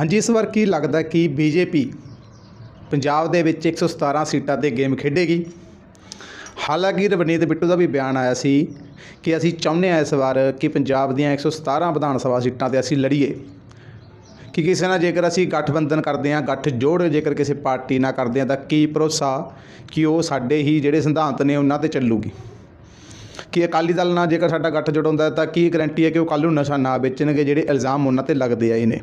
ਹਾਂਜੀ, ਇਸ ਵਾਰ ਕੀ ਲੱਗਦਾ ਕਿ ਬੀਜੇਪੀ ਪੰਜਾਬ ਦੇ ਵਿੱਚ 117 ਸੀਟਾਂ ਤੇ ਗੇਮ ਖੇਡੇਗੀ? ਹਾਲਾਂਕਿ ਰਵਨੀਤ ਬਿੱਟੂ ਦਾ ਵੀ ਬਿਆਨ ਆਇਆ ਸੀ ਕਿ ਅਸੀਂ ਚਾਹੁੰਦੇ ਹਾਂ ਇਸ ਵਾਰ ਕਿ ਪੰਜਾਬ ਦੀਆਂ 117 ਵਿਧਾਨ ਸਭਾ ਸੀਟਾਂ ਤੇ ਅਸੀਂ ਲੜੀਏ। ਕਿ ਕਿਸੇ ਨਾਲ ਜੇਕਰ ਅਸੀਂ ਗਠਬੰਧਨ ਕਰਦੇ ਹਾਂ ਗੱਠ ਜੋੜ ਜੇਕਰ ਕਿਸੇ ਪਾਰਟੀ ਨਾਲ ਕਰਦੇ ਹਾਂ, ਤਾਂ ਕੀ ਭਰੋਸਾ ਕਿ ਉਹ ਸਾਡੇ ਹੀ ਜਿਹੜੇ ਸਿਧਾਂਤ ਨੇ ਉਹਨਾਂ ਤੇ ਚੱਲੂਗੀ? ਕਿ ਅਕਾਲੀ ਦਲ ਨਾਲ ਜੇਕਰ ਸਾਡਾ ਗੱਠ ਜੋੜ ਹੁੰਦਾ ਤਾਂ ਕੀ ਗਰੰਟੀ ਹੈ ਕਿ ਉਹ ਕੱਲ੍ਹ ਨੂੰ ਨਸ਼ਾ ਨਾ ਵੇਚਣਗੇ ਜਿਹੜੇ ਇਲਜ਼ਾਮ ਉਹਨਾਂ ਤੇ ਲੱਗਦੇ ਆਏ ਨੇ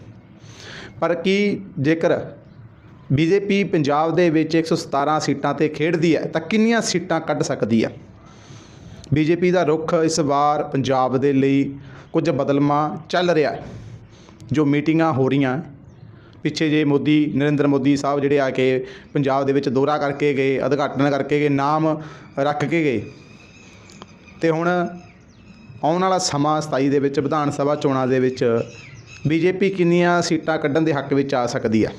ਪਰ ਕੀ ਜੇਕਰ ਬੀਜੇਪੀ ਪੰਜਾਬ ਦੇ ਵਿੱਚ 117 ਸੀਟਾਂ ਤੇ ਖੇਡਦੀ ਹੈ, ਤਾਂ ਕਿੰਨੀਆਂ ਸੀਟਾਂ ਕੱਢ ਸਕਦੀ ਹੈ? ਬੀਜੇਪੀ ਦਾ ਰੁਖ ਇਸ ਵਾਰ ਪੰਜਾਬ ਦੇ ਲਈ ਕੁਝ ਬਦਲਵਾਂ ਚੱਲ ਰਿਹਾ ਜੋ ਮੀਟਿੰਗਾਂ ਹੋ ਰਹੀਆਂ ਪਿੱਛੇ ਜੇ ਮੋਦੀ, ਨਰਿੰਦਰ ਮੋਦੀ ਸਾਹਿਬ ਜਿਹੜੇ ਆ ਕੇ ਪੰਜਾਬ ਦੇ ਵਿੱਚ ਦੌਰਾ ਕਰਕੇ ਗਏ, ਉਦਘਾਟਨ ਕਰਕੇ ਗਏ, ਨਾਮ ਰੱਖ ਕੇ ਗਏ, ਤੇ ਹੁਣ ਆਉਣ ਵਾਲਾ ਸਮਾਂ 27 ਦੇ ਵਿੱਚ, ਵਿਧਾਨ ਸਭਾ ਚੋਣਾਂ ਦੇ ਵਿੱਚ ਬੀਜੇਪੀ ਕਿੰਨੀਆਂ ਸੀਟਾਂ ਕੱਢਣ ਦੇ ਹੱਕ ਵਿੱਚ ਆ ਸਕਦੀ ਹੈ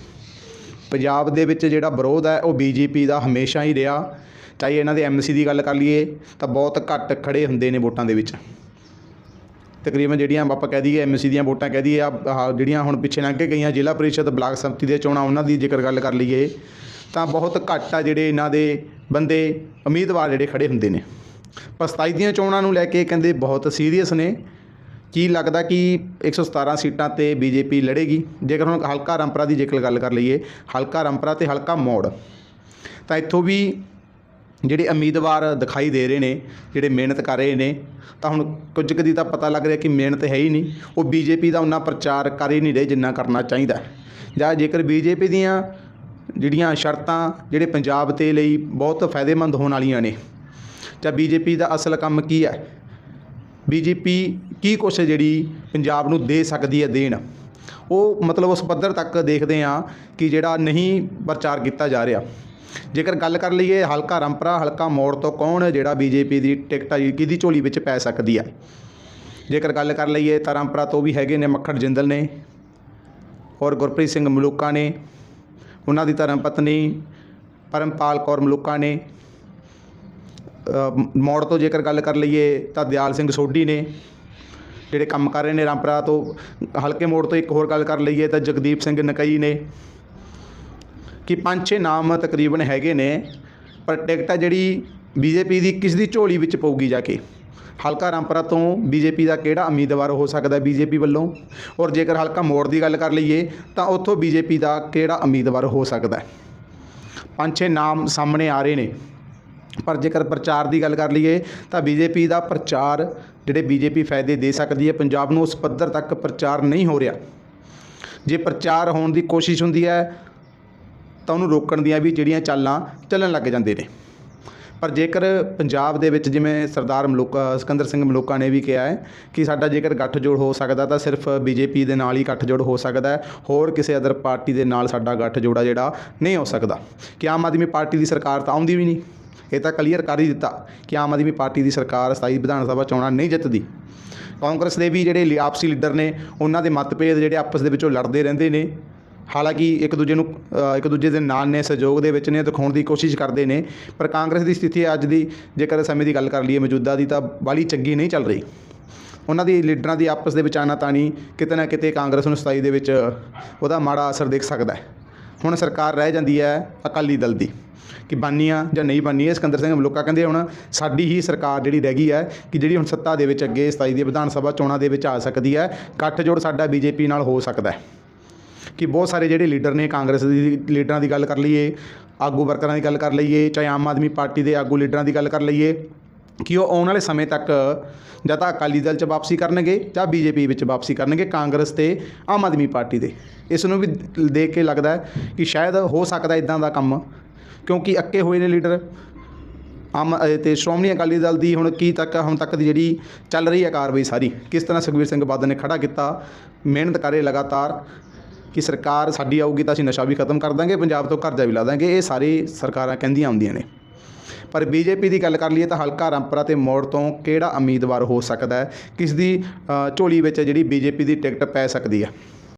ਪੰਜਾਬ ਦੇ ਵਿੱਚ ਜਿਹੜਾ ਵਿਰੋਧ ਹੈ, ਉਹ ਬੀਜੇਪੀ ਦਾ ਹਮੇਸ਼ਾ ਹੀ ਰਿਹਾ। ਚਾਹੇ ਇਹਨਾਂ ਦੇ ਐਮਸੀ ਦੀ ਗੱਲ ਕਰ ਲਈਏ, ਤਾਂ ਬਹੁਤ ਘੱਟ ਖੜੇ ਹੁੰਦੇ ਨੇ ਵੋਟਾਂ ਦੇ ਵਿੱਚ। ਤਕਰੀਬਨ ਜਿਹੜੀਆਂ ਆਪਾਂ ਕਹਿ ਦਈਏ ਐਮਸੀ ਦੀਆਂ ਵੋਟਾਂ ਕਹਿ ਦਈਏ ਆ ਜਿਹੜੀਆਂ ਹੁਣ ਪਿੱਛੇ ਲੰਘ ਕੇ ਗਈਆਂ ਜ਼ਿਲ੍ਹਾ ਪਰਿਸ਼ਦ, ਬਲਾਕ ਸੰਮਤੀ ਦੇ ਚੋਣਾਂ, ਉਹਨਾਂ ਦੀ ਜੇਕਰ ਗੱਲ ਕਰ ਲਈਏ, ਤਾਂ ਬਹੁਤ ਘੱਟ ਆ ਜਿਹੜੇ ਇਹਨਾਂ ਦੇ ਬੰਦੇ, ਉਮੀਦਵਾਰ ਜਿਹੜੇ ਖੜੇ ਹੁੰਦੇ ਨੇ। ਪਰ 27 ਦੀਆਂ ਚੋਣਾਂ ਨੂੰ ਲੈ ਕੇ ਕਹਿੰਦੇ ਬਹੁਤ ਸੀਰੀਅਸ ਨੇ। ਕੀ ਲੱਗਦਾ ਕਿ 117 ਸੀਟਾਂ ਤੇ ਬੀਜੇਪੀ ਲੜੇਗੀ? ਜੇਕਰ ਹੁਣ ਹਲਕਾ ਰੰਪਰਾ ਦੀ ਜੇਕਰ ਗੱਲ ਕਰ ਲਈਏ, ਹਲਕਾ ਰੰਪਰਾ ਤੇ ਹਲਕਾ ਮੋੜ, ਤਾਂ ਇੱਥੋਂ ਵੀ ਜਿਹੜੇ ਉਮੀਦਵਾਰ ਦਿਖਾਈ ਦੇ ਰਹੇ ਨੇ, ਜਿਹੜੇ ਮਿਹਨਤ ਕਰ ਰਹੇ ਨੇ, ਤਾਂ ਹੁਣ ਕੁਝ ਕਦੀ ਤਾਂ ਪਤਾ ਲੱਗ ਰਿਹਾ ਕਿ ਮਿਹਨਤ ਹੈ ਹੀ ਨਹੀਂ। ਉਹ ਬੀਜੇਪੀ ਦਾ ਉਹਨਾਂ ਪ੍ਰਚਾਰ ਕਰ ਹੀ ਨਹੀਂ ਰਹੇ ਜਿੰਨਾ ਕਰਨਾ ਚਾਹੀਦਾ। ਜਾਂ ਜੇਕਰ ਬੀਜੇਪੀ ਦੀਆਂ ਜਿਹੜੀਆਂ ਸ਼ਰਤਾਂ, ਜਿਹੜੇ ਪੰਜਾਬ ਤੇ ਲਈ ਬਹੁਤ ਫਾਇਦੇਮੰਦ ਹੋਣ ਵਾਲੀਆਂ ਨੇ, ਜਾਂ ਬੀਜੇਪੀ ਦਾ ਅਸਲ ਕੰਮ ਕੀ ਹੈ? ਬੀਜੇਪੀ ਕੀ ਕੁਛ ਜਿਹੜੀ ਪੰਜਾਬ ਨੂੰ ਦੇ ਸਕਦੀ ਹੈ ਦੇਣ? ਉਹ ਮਤਲਬ ਉਸ ਪੱਧਰ ਤੱਕ ਦੇਖਦੇ ਆ ਕਿ ਜਿਹੜਾ ਨਹੀਂ ਪ੍ਰਚਾਰ ਕੀਤਾ ਜਾ ਰਿਹਾ। ਜੇਕਰ ਗੱਲ ਕਰ ਲਈਏ ਹਲਕਾ ਰੰਪਰਾ ਹਲਕਾ ਮੋੜ ਤੋਂ ਕੌਣ ਜਿਹੜਾ ਬੀਜੇਪੀ ਦੀ ਟਿਕਟ ਆ, ਕਿਹਦੀ ਝੋਲੀ ਵਿੱਚ ਪੈ ਸਕਦੀ ਹੈ ਜੇਕਰ ਗੱਲ ਕਰ ਲਈਏ ਤਾਂ ਰਾਮਪੁਰਾ ਤੋਂ ਵੀ ਹੈਗੇ ਨੇ ਮੱਖਣ ਜਿੰਦਲ ਨੇ ਔਰ ਗੁਰਪ੍ਰੀਤ ਸਿੰਘ ਮਲੂਕਾ ਨੇ, ਉਹਨਾਂ ਦੀ ਧਰਮ ਪਤਨੀ ਪਰਮਪਾਲ ਕੌਰ ਮਲੂਕਾ ਨੇ ਮੋੜ ਤੋਂ ਜੇਕਰ ਗੱਲ ਕਰ ਲਈਏ ਤਾਂ ਦਿਆਲ ਸਿੰਘ ਸੋਢੀ ਨੇ ਜਿਹੜੇ ਕੰਮ ਕਰ ਰਹੇ ਨੇ ਰਾਮਪਰਾ ਤੋਂ, ਹਲਕੇ ਮੋੜ ਤੋਂ ਇੱਕ ਹੋਰ ਗੱਲ ਕਰ ਲਈਏ ਤਾਂ ਜਗਦੀਪ ਸਿੰਘ ਨਕਈ ਨੇ ਕਿ ਪੰਜ ਛੇ ਨਾਮ ਤਕਰੀਬਨ ਹੈਗੇ ਨੇ, ਪਰ ਟਿਕਟ ਆ ਜਿਹੜੀ ਬੀਜੇਪੀ ਦੀ ਕਿਸ ਦੀ ਝੋਲੀ ਵਿੱਚ ਪਊਗੀ ਜਾ ਕੇ? ਹਲਕਾ ਰਾਮਪਰਾ ਤੋਂ ਬੀਜੇਪੀ ਦਾ ਕਿਹੜਾ ਉਮੀਦਵਾਰ ਹੋ ਸਕਦਾ ਬੀਜੇਪੀ ਵੱਲੋਂ? ਔਰ ਜੇਕਰ ਹਲਕਾ ਮੋੜ ਦੀ ਗੱਲ ਕਰ ਲਈਏ ਤਾਂ ਉੱਥੋਂ ਬੀਜੇਪੀ ਦਾ ਕਿਹੜਾ ਉਮੀਦਵਾਰ ਹੋ ਸਕਦਾ ਪੰਜ ਛੇ ਨਾਮ ਸਾਹਮਣੇ ਆ ਰਹੇ ਨੇ। ਪਰ ਜੇਕਰ ਪ੍ਰਚਾਰ ਦੀ ਗੱਲ ਕਰ ਲਈਏ, ਤਾਂ ਬੀਜੇਪੀ ਦਾ ਪ੍ਰਚਾਰ ਜਿਹੜੇ ਬੀਜੇਪੀ ਫਾਇਦੇ ਦੇ ਸਕਦੀ ਹੈ, ਪੰਜਾਬ ਨੂੰ ਉਸ ਪੱਧਰ ਤੱਕ ਪ੍ਰਚਾਰ ਨਹੀਂ ਹੋ ਰਿਹਾ। ਜੇ ਪ੍ਰਚਾਰ ਹੋਣ ਦੀ ਕੋਸ਼ਿਸ਼ ਹੁੰਦੀ ਹੈ, ਤਾਂ ਉਹਨੂੰ ਰੋਕਣ ਦੀਆਂ ਵੀ ਜਿਹੜੀਆਂ ਚਾਲਾਂ ਚੱਲਣ ਲੱਗ ਜਾਂਦੇ ਨੇ। ਪਰ ਜੇਕਰ ਪੰਜਾਬ ਦੇ ਵਿੱਚ ਜਿਵੇਂ ਸਰਦਾਰ ਮਲੂਕਾ, ਸਿਕੰਦਰ ਸਿੰਘ ਮਲੂਕਾ ਨੇ ਵੀ ਕਿਹਾ ਹੈ ਕਿ ਸਾਡਾ ਜੇਕਰ ਗੱਠਜੋੜ ਹੋ ਸਕਦਾ, ਤਾਂ ਸਿਰਫ ਬੀਜੇਪੀ ਦੇ ਨਾਲ ਹੀ ਗੱਠਜੋੜ ਹੋ ਸਕਦਾ ਹੈ। ਹੋਰ ਕਿਸੇ ਅਦਰ ਪਾਰਟੀ ਦੇ ਨਾਲ ਸਾਡਾ ਗੱਠਜੋੜਾ ਜਿਹੜਾ, ਨਹੀਂ ਹੋ ਸਕਦਾ। ਕਿ ਆਮ ਆਦਮੀ ਪਾਰਟੀ ਦੀ ਸਰਕਾਰ ਤਾਂ ਆਉਂਦੀ ਵੀ ਨਹੀਂ। ਇਹ ਤਾਂ ਕਲੀਅਰ ਕਰ ਹੀ ਦਿੱਤਾ ਕਿ ਆਮ ਆਦਮੀ ਪਾਰਟੀ ਦੀ ਸਰਕਾਰ 27 ਵਿਧਾਨ ਸਭਾ ਚੋਣਾਂ ਨਹੀਂ ਜਿੱਤਦੀ। ਕਾਂਗਰਸ ਦੇ ਵੀ ਜਿਹੜੇ ਲੀ- ਆਪਸੀ ਲੀਡਰ ਨੇ, ਉਹਨਾਂ ਦੇ ਮਤਭੇਦ ਜਿਹੜੇ ਆਪਸ ਦੇ ਵਿੱਚੋਂ ਲੜਦੇ ਰਹਿੰਦੇ ਨੇ। ਹਾਲਾਂਕਿ ਇੱਕ ਦੂਜੇ ਨੂੰ ਇੱਕ ਦੂਜੇ ਦੇ ਨਾਲ ਨੇ, ਸਹਿਯੋਗ ਦੇ ਵਿੱਚ ਨੇ, ਦਿਖਾਉਣ ਦੀ ਕੋਸ਼ਿਸ਼ ਕਰਦੇ ਨੇ, ਪਰ ਕਾਂਗਰਸ ਦੀ ਸਥਿਤੀ ਅੱਜ ਦੀ ਜੇਕਰ ਸਮੇਂ ਦੀ ਗੱਲ ਕਰ ਲਈਏ ਮੌਜੂਦਾ ਦੀ ਤਾਂ ਬਾਲੀ ਚੰਗੀ ਨਹੀਂ ਚੱਲ ਰਹੀ। ਉਹਨਾਂ ਦੀ ਲੀਡਰਾਂ ਦੀ ਆਪਸ ਦੇ ਵਿੱਚ ਆਨਾਤਾਨੀ ਕਿਤੇ ਨਾ ਕਿਤੇ ਕਾਂਗਰਸ ਨੂੰ 27 ਦੇ ਵਿੱਚ ਉਹਦਾ ਮਾੜਾ ਅਸਰ ਦੇਖ ਸਕਦਾ ਹੈ। ਹੁਣ ਸਰਕਾਰ ਰਹਿ ਜਾਂਦੀ ਹੈ ਅਕਾਲੀ ਦਲ ਦੀ ਕਿ ਬਾਨੀਆਂ ਜਾਂ ਨਹੀਂ ਬਾਨੀਆਂ ਸਿਕੰਦਰ ਸਿੰਘ ਮਲੂਕਾ ਕਹਿੰਦੇ ਹੁਣ ਸਾਡੀ ਹੀ ਸਰਕਾਰ ਜਿਹੜੀ ਰਹਿ ਗਈ ਹੈ ਕਿ ਜਿਹੜੀ ਹੁਣ ਸੱਤਾ ਦੇ ਵਿੱਚ ਅੱਗੇ 27 ਦੀ ਵਿਧਾਨ ਸਭਾ ਚੋਣਾਂ ਦੇ ਵਿੱਚ ਆ ਸਕਦੀ ਹੈ ਗੱਠਜੋੜ ਸਾਡਾ ਬੀਜੇਪੀ ਨਾਲ ਹੋ ਸਕਦਾ ਹੈ। ਕਿ ਬਹੁਤ ਸਾਰੇ ਜਿਹੜੇ ਲੀਡਰ ਨੇ ਕਾਂਗਰਸ ਦੀ ਲੀਡਰਾਂ ਦੀ ਗੱਲ ਕਰ ਲਈਏ, ਆਗੂ ਵਰਕਰਾਂ ਦੀ ਗੱਲ ਕਰ ਲਈਏ, ਚਾਹੇ ਆਮ ਆਦਮੀ ਪਾਰਟੀ ਦੇ ਆਗੂ ਲੀਡਰਾਂ ਦੀ ਗੱਲ ਕਰ ਲਈਏ ਕਿ ਉਹ ਆਉਣ ਵਾਲੇ ਸਮੇਂ ਤੱਕ ਜਾਂ ਤਾਂ ਅਕਾਲੀ ਦਲ 'ਚ ਵਾਪਸੀ ਕਰਨਗੇ ਜਾਂ ਬੀਜੇਪੀ ਵਿੱਚ ਵਾਪਸੀ ਕਰਨਗੇ ਕਾਂਗਰਸ ਤੇ ਆਮ ਆਦਮੀ ਪਾਰਟੀ ਦੇ। ਇਸ ਨੂੰ ਵੀ ਦੇਖ ਕੇ ਲੱਗਦਾ ਕਿ ਸ਼ਾਇਦ ਹੋ ਸਕਦਾ ਇਦਾਂ ਦਾ ਕੰਮ ਕਿਉਂਕਿ ਅੱਕੇ ਹੋਏ ਨੇ ਲੀਡਰ। ਆਮ ਅ, ਤੇ ਸ਼੍ਰੋਮਣੀ ਅਕਾਲੀ ਦਲ ਦੀ ਹੁਣ ਕੀ ਤੱਕ ਹੁਣ ਤੱਕ ਦੀ ਜਿਹੜੀ ਚੱਲ ਰਹੀ ਹੈ ਕਾਰਵਾਈ ਸਾਰੀ ਕਿਸ ਤਰ੍ਹਾਂ ਸੁਖਬੀਰ ਸਿੰਘ ਬਾਦਲ ਨੇ ਖੜਾ ਕੀਤਾ ਮਿਹਨਤ ਕਰੇ ਲਗਾਤਾਰ ਕਿ ਸਰਕਾਰ ਸਾਡੀ ਆਊਗੀ ਤਾਂ ਅਸੀਂ ਨਸ਼ਾ ਵੀ ਖਤਮ ਕਰ ਦਾਂਗੇ ਪੰਜਾਬ ਤੋਂ ਕਰਜ਼ਾ ਵੀ ਲਾ ਦਾਂਗੇ ਇਹ ਸਾਰੀ ਸਰਕਾਰਾਂ ਕਹਿੰਦੀਆਂ ਆਉਂਦੀਆਂ ਨੇ। ਪਰ ਬੀਜੇਪੀ ਦੀ ਗੱਲ ਕਰ ਲਈਏ ਤਾਂ ਹਲਕਾ ਰਾਮਪੁਰਾ ਤੇ ਮੋੜ ਤੋਂ ਕਿਹੜਾ ਉਮੀਦਵਾਰ ਹੋ ਸਕਦਾ ਹੈ? ਕਿਸ ਦੀ ਝੋਲੀ ਵਿੱਚ ਜਿਹੜੀ ਬੀਜੇਪੀ ਦੀ ਟਿਕਟ ਪੈ ਸਕਦੀ ਹੈ?